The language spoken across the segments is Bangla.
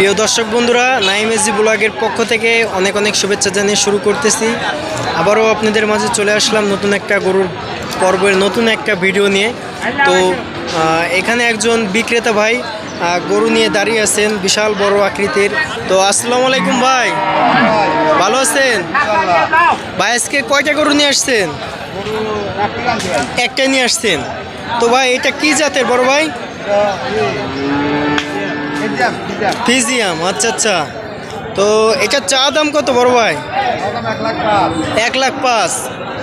প্রিয় দর্শক বন্ধুরা, নাইমেজি ব্লগের পক্ষ থেকে অনেক অনেক শুভেচ্ছা জানিয়ে শুরু করতেছি। আবারও আপনাদের মাঝে চলে আসলাম নতুন একটা গরুর পর্বের নতুন একটা ভিডিও নিয়ে। তো এখানে একজন বিক্রেতা ভাই গরু নিয়ে দাঁড়িয়ে আছেন, বিশাল বড় আকৃতির। তো, আসসালামু আলাইকুম ভাই। ভালো আছেন? ভাই, আজকে কয়টা গরু নিয়ে আসছেন? একটা নিয়ে আসছেন। তো ভাই, এটা কি জাতের বড় ভাই? ফিজিয়াম আচ্ছা আচ্ছা। তো এটা চা দাম কত বড় ভাই? এক লাখ পাঁচ।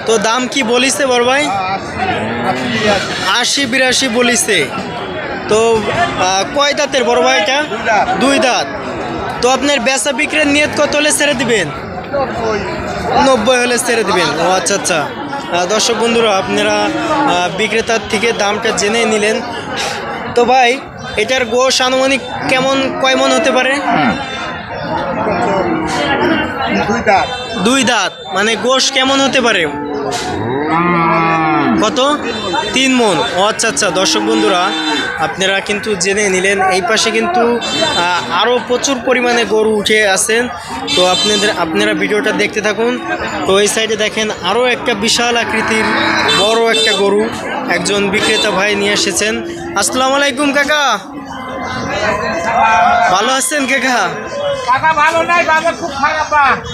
তো দাম কি বলিছে বড় ভাই? আশি বিরাশি বলিছে। তো কয় দাঁতের বড় ভাই এটা? দুই দাঁত। তো আপনার বেচা বিক্রির নিয়ত কত হলে ছেড়ে দিবেন? নব্বই হলে ছেড়ে দিবেন। ও আচ্ছা আচ্ছা। দর্শক বন্ধুরা, আপনারা বিক্রেতার থেকে দামটা জেনে নিলেন। তো ভাই এটার গোশ আনুমানিক কেমন কয় মন হতে পারে? দুই দাঁত। মানে গোশ কেমন হতে পারে? কত? তিন মন। ও আচ্ছা আচ্ছা। দর্শক বন্ধুরা, আপনারা কিন্তু জেনে নিলেন, এই পাশে কিন্তু আরও প্রচুর পরিমাণে গরু উঠে আছেন। তো আপনাদের, আপনারা ভিডিওটা দেখতে থাকুন। তো এই সাইডে দেখেন আরও একটা বিশাল আকৃতির বড় একটা গরু একজন বিক্রেতা ভাই নিয়ে এসেছেন। আসসালামু আলাইকুম, কাকা। ভালো আছেন, কাকা?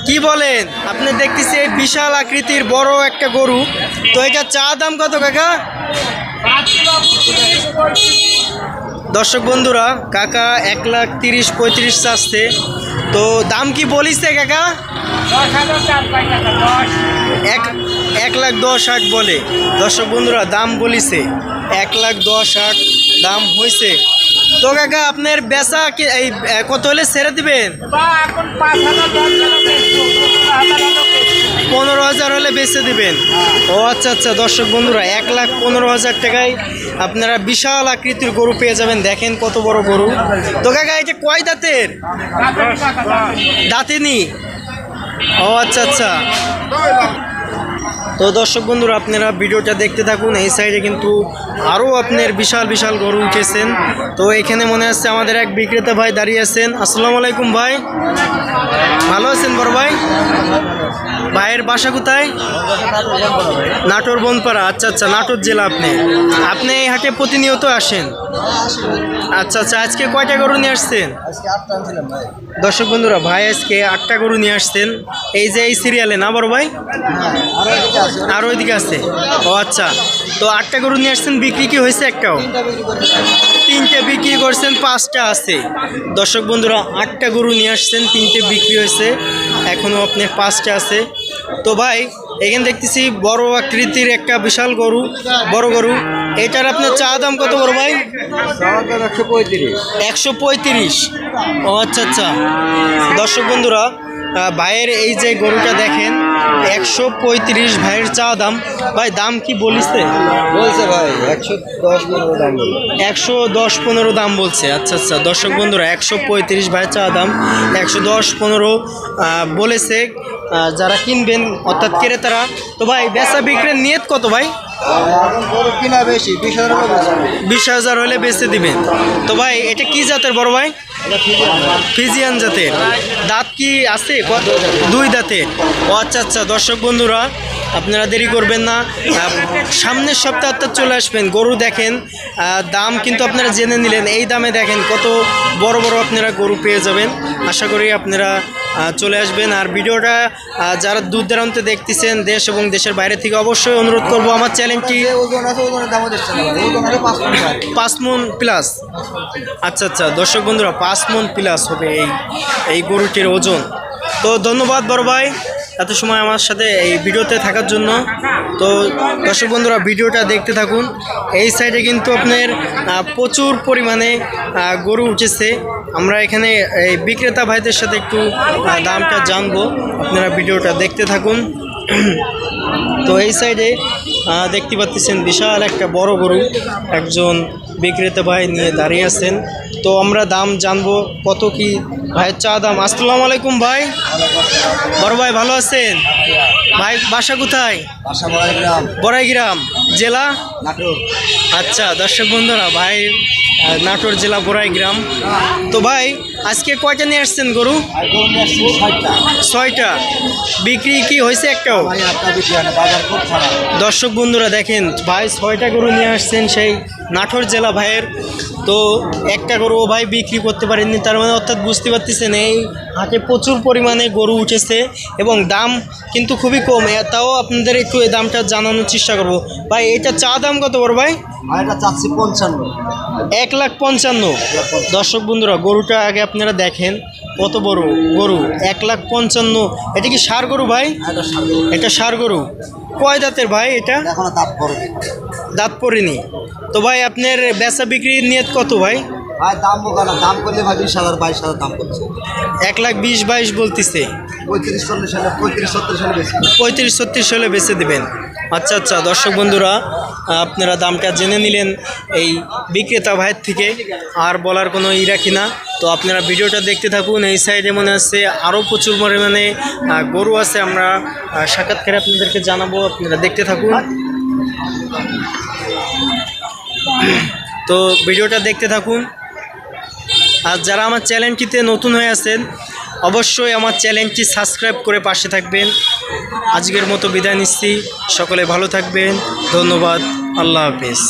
কি বলেন? আপনি দেখতেছি এই বিশাল আকৃতির বড় একটা গরু। তো এটা চা দাম কত কাকা। দর্শক বন্ধুরা কাকা এক লাখ তিরিশ পঁয়ত্রিশ চাচ্ছে। তো দাম কি বলিছে কাকা? এক এক লাখ দশ আট বলে। দর্শক বন্ধুরা দাম বলিছে। এক লাখ দশ আট দাম হয়েছে তো কাকা আপনার বেচা কি এই কত হলে ছেড়ে দিবেন? পনেরো হাজার হলো বেচে দিবেন? ও আচ্ছা আচ্ছা দর্শক বন্ধুরা এক লাখ পনেরো হাজার টাকায় আপনারা বিশাল আকৃতির গরু পেয়ে যাবেন। দেখেন কত বড় গরু। তো কাকা এটা কয় দাঁতের? দাঁতেনি। ও আচ্ছা আচ্ছা। তো দর্শক বন্ধুরা, আপনারা ভিডিওটা দেখতে থাকুন। এই সাইডে কিন্তু আরও আপনার বিশাল বিশাল গরু উঠেছেন। তো এখানে মনে হচ্ছে আমাদের এক বিক্রেতা ভাই দাঁড়িয়ে আছেন। আসসালামু আলাইকুম ভাই। ভালো আছেন বড় ভাই? ভাইয়ের বাসা কোথায়? নাটোর বনপাড়া। আচ্ছা আচ্ছা নাটোর জেলা আপনি। আপনি এই হাটে প্রতিনিয়ত আসেন? আচ্ছা আচ্ছা আজকে কয়টা গরু নিয়ে আসছেন? দর্শক বন্ধুরা, ভাই আজকে আটটা গরু নিয়ে আসছেন। এই যে এই সিরিয়ালে না বড় ভাই? আর ওইদিকে আছে। ও আচ্ছা। তো আটটা গরু নিয়ে আসছেন বিক্রি কি হয়েছে একটাও? তিনটে বিক্রি করছেন পাঁচটা আছে। দর্শক বন্ধুরা আটটা গরু নিয়ে আসছেন তিনটে বিক্রি হয়েছে এখনও আপনার পাঁচটা আছে। তো ভাই এখানে দেখতেছি বড় আকৃতির একটা বিশাল গরু বড় গরু। এটার আপনার চা দাম কত বড় ভাই? একশো পঁয়ত্রিশ। ও আচ্ছা আচ্ছা। দর্শক বন্ধুরা ভাইয়ের এই যে গরুটা দেখেন একশো পঁয়ত্রিশ ভাইয়ের চা দাম। ভাই দাম কি বলিছে? বলছে ভাই একশো দশ পনেরো দাম একশো দশ পনেরো দাম বলছে। আচ্ছা আচ্ছা দর্শক বন্ধুরা একশো পঁয়ত্রিশ ভাই চা দাম একশো দশ পনেরো বলেছে যারা কিনবেন অর্থাৎ ক্রেতারা। তো ভাই বেচা বিক্রির নিয়ত কত ভাই? বেশি? হাজার হলে বেচতে দিবেন। তো ভাই, এটা কি জাতের বড় ভাই? ফিজিয়ান জাতের। দাঁত কি আছে? দুই দাঁতের। ও আচ্ছা আচ্ছা দর্শক বন্ধুরা, আপনারা দেরি করবেন না। সামনের সপ্তাহে অর্থাৎ চলে আসবেন। গরু দেখেন দাম কিন্তু আপনারা জেনে নিলেন। এই দামে দেখেন কত বড় বড় আপনারা গরু পেয়ে যাবেন। আশা করি আপনারা চলে আসবেন। আর ভিডিওটা যারা দূর দূরান্তে দেখতেছেন দেশ এবং দেশের বাইরে থেকে অবশ্যই অনুরোধ করব আমার চ্যানেলটি হলে পাঁচ মন প্লাস। আচ্ছা আচ্ছা। দর্শক বন্ধুরা পাঁচ মন প্লাস হবে এই এই গরুটির ওজন। তো ধন্যবাদ বড় ভাই এত সময় আমার সাথে এই ভিডিওতে থাকার জন্য। তো দর্শক বন্ধুরা ভিডিওটা দেখতে থাকুন। এই সাইডে কিন্তু আপনার প্রচুর পরিমাণে গরু উঠেছে। আমরা এখানে এই বিক্রেতা ভাইদের সাথে একটু দামটা জানব। আপনারা ভিডিওটা দেখতে থাকুন। তো এই সাইডে দেখতে পাচ্ছেন বিশাল একটা বড় গরু একজন বিক্রেতা ভাই নিয়ে দাঁড়িয়ে আছেন। তো আমরা দাম জানব কত কি। ভাইয়ের চা দাম। আসসালামু আলাইকুম ভাই। বড় ভাই ভালো আছেন? ভাই বাসা কোথায়? বড়াই গ্রাম বড়াইগ্রাম জেলা? আচ্ছা দর্শক বন্ধুরা ভাই নাটোর জেলা বড়াইগ্রাম তো ভাই আজকে কয়টা নিয়ে আসছেন গরু? ছয়টা। বিক্রি কি হয়েছে একটাও? দর্শক বন্ধুরা দেখেন ভাই ছয়টা গরু নিয়ে আসছেন সেই নাটোর জেলা ভাইয়ের। তো একটা গরু ও ভাই বিক্রি করতে পারেননি তার মানে অর্থাৎ বুঝতে পারতেছেন এই হাটে প্রচুর পরিমাণে গরু উঠেছে এবং দাম কিন্তু খুবই কম। তাও আপনাদের একটু এই দামটা জানানোর চেষ্টা করব। ভাই এটা চা দাম কত বড় ভাই? আর এটা চাচ্ছি পঞ্চান্ন। এক লাখ পঞ্চান্ন। দর্শক বন্ধুরা গরুটা আগে আপনারা দেখেন কত বড় গরু? এক লাখ পঞ্চান্ন। এটা কি সার গরু ভাই? এটা সামনে সার গরু। কয় দাঁতের ভাই এটা? দাঁত পড়েনি। তো ভাই আপনার বেচা বিক্রির নিয়ত কত ভাই? ভাই দাম না দাম করলে ভাই বিশ হাজার বাইশ হাজার দাম করছে। এক লাখ বিশ বাইশ বলতেছে। পঁয়ত্রিশ চল্লিশ সালে পঁয়ত্রিশ সত্তর সালে বেশি পঁয়ত্রিশ ছত্রিশ হলে বেচে দেবেন। আচ্ছা আচ্ছা দর্শক বন্ধুরা আপনারা দামটা জেনে নিলেন এই বিক্রেতা ভাইয়ের থেকে। আর বলার কোনো ই রাখি না। তো আপনারা ভিডিওটা দেখতে থাকুন। এই সাইডে মনে হচ্ছে আরও প্রচুর পরিমাণে গরু আছে। আমরা সাক্ষাৎকারে আপনাদেরকে জানাব। আপনারা দেখতে থাকুন। তো ভিডিওটা দেখতে থাকুন। আর যারা আমার চ্যানেলটিতে নতুন হয়ে আছেন, অবশ্যই আমার চ্যানেলটি সাবস্ক্রাইব করে পাশে থাকবেন। আজকের মতো বিদায় নিচ্ছি। সকলে ভালো থাকবেন। ধন্যবাদ। আল্লাহ হাফিজ।